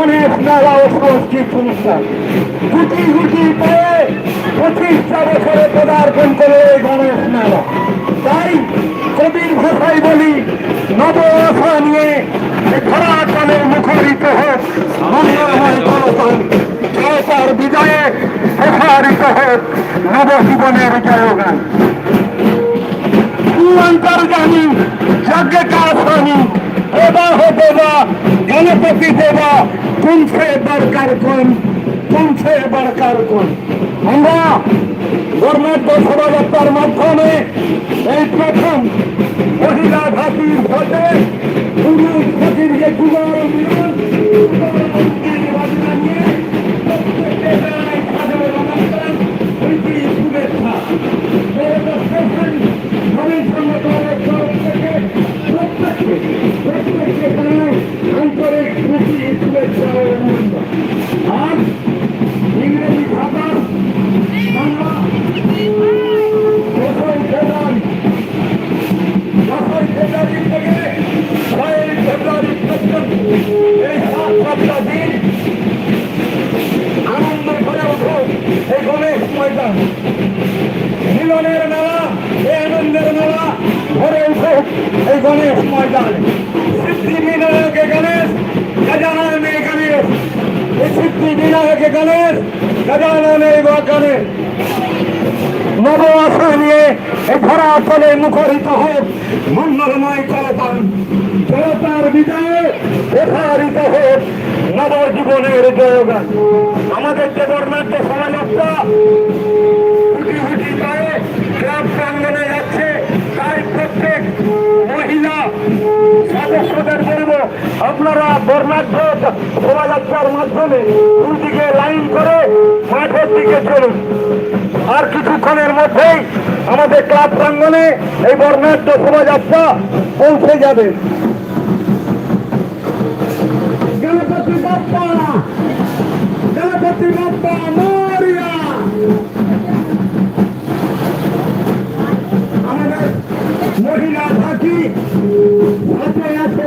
অনেক মেলা অসংস্কৃত অনুষ্ঠান। গুটি গুটি করে পঁচিশটা বছরে পদার্পণ করে এই গণেশ মেলা। তাই কবির ভাষায় বলি, নব আশা নিয়ে ধরাতলে মুখরিত হোক মন্দিরময় গণতন জয়তার বিজয়ে প্রসারিত হোক নবজীবনের জয়গান। অন্তর্গামী যজ্ঞ কাশ্রমী এবার হতে বা গণপতি দেবা কুমছে বরকার কোন কুমছে বরকার কোন? আমরা ধর্মাত্ম শোভাযাত্রার মাধ্যমে এই প্রথম মহিলা জাতির ভোটে পুরুষ জাতির যে যুগল এই গণেশ ময়দান। সিদ্ধি গণেশ, গজাননে গণেশ। এই সিদ্ধি গণেশ, গজাননে নব নিয়ে তলে মুখরিত হোক মঙ্গলময় করতাম জনতার বিজয়ে প্রসারিত হোক নব জীবনের জয়গান আমাদের যে বর্ণাঢ্য শোভাযাত্রা সদস্যদের বলব আপনারা বর্ণাঢ্য শোভাযাত্রার মাধ্যমে দুদিকে লাইন করে মাঠের দিকে চলুন। আর কিছুক্ষণের মধ্যেই আমাদের ক্লাব প্রাঙ্গনে এই বর্ণাঢ্য শোভাযাত্রা পৌঁছে যাবে। গণপতি বাপ্পা! গণপতি বাপ্পা মরিয়া আমাদের মহিলা সাথী সাথে আছে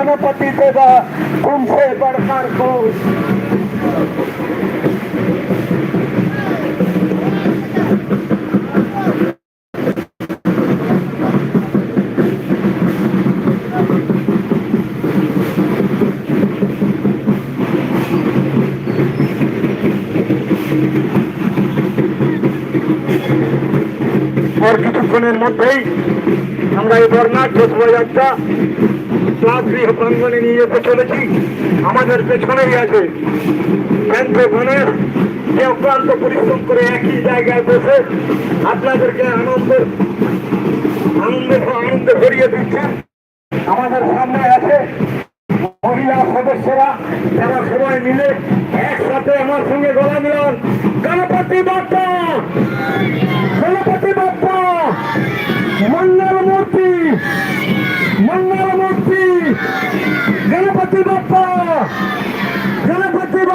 गणपति देवा तुमसे बढ़कर कोई আর কিছুক্ষণের মধ্যেই আমরা এই বর্ণাঢ্য শোভাযাত্রা ক্লাব গৃহ প্রাঙ্গনে নিয়ে যেতে চলেছি। আমাদের পেছনেই আছে যে অক্লান্ত পরিশ্রম করে একই জায়গায় বসে আপনাদেরকে আনন্দ আনন্দ আনন্দ ভরিয়ে দিচ্ছেন আমাদের সামনে আছে মহিলা সদস্যরা, যারা সবাই মিলে একসাথে আমার সঙ্গে গলা মিলান। গণপতি বাপ্পা!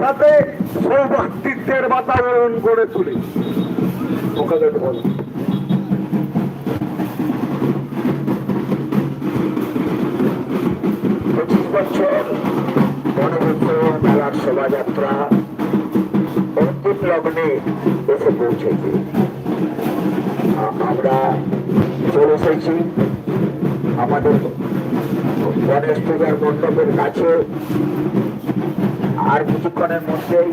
সাথে সৌভাতৃত্বের বাতাবরণ গড়ে তুলি। বছর মেলার শোভাযাত্রা লগ্নে এসে আমরা আমাদের গণেশ পূজার মণ্ডপের কাছে। আর কিছুক্ষণের মধ্যেই,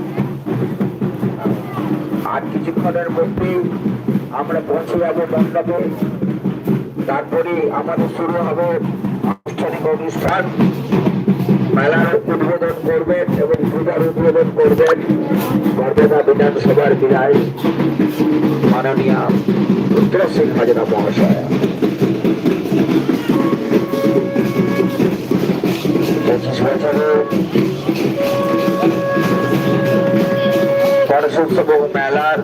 আর কিছুক্ষণের মধ্যেই আমরা পৌঁছে যাব মণ্ডপে। তারপরে আমাদের শুরু হবে আনুষ্ঠানিক অনুষ্ঠান। মেলার উদ্বোধন করবেন এবং পূজার উদ্বোধন করবেন বরপেটা বিধানসভার বিধায়ক মাননীয় রুদ্র সিং হাজরা মহাশয়। পঁচিশ বছরে গণেশোৎসব মেলার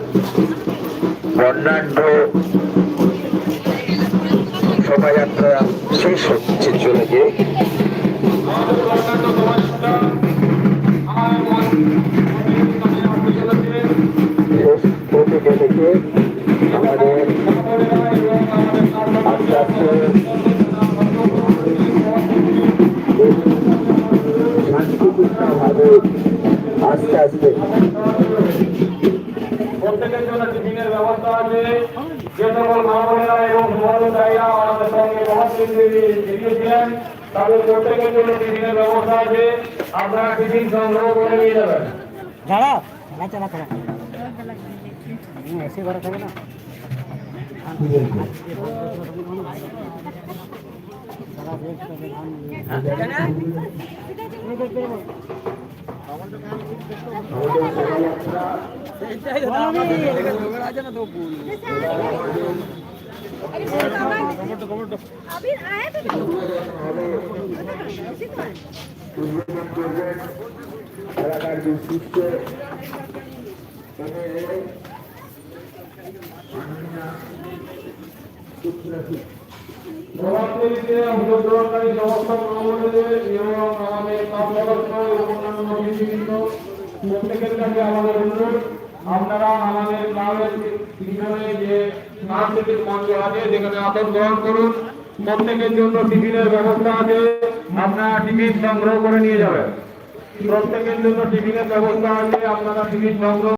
বর্ণাঢ্য শোভাযাত্রা শেষ হচ্ছে শেষ হতে আমাদের আস্তে আস্তে আস্তে আস্তে প্রত্যেকের জন্য টিফিনের ব্যবস্থা আছে যে সকল মা বোনেরা এবং যারা আমাদের সঙ্গে মহাশিল্পী ব্যবস্থা আছে আপনারা টিফিন সংগ্রহ করে না। আছে না। তো এলাকার বিশিষ্ট মাননীয় অংশগ্রহণকারী আমাদের সদস্য এবং অন্যান্য বিভিন্ন প্রত্যেকের কাছে আমাদের আপনারা আমাদের ক্লাবের পিছনে যে সাংস্কৃতিক মঞ্চ আছে, যেখানে আসন গ্রহণ করুন। প্রত্যেকের জন্য টিফিনের ব্যবস্থা আছে। আপনারা টিফিন সংগ্রহ করে নিয়ে যাবেন। প্রত্যেকের জন্য টিফিনের ব্যবস্থা আছে, আপনারা টিফিন সংগ্রহ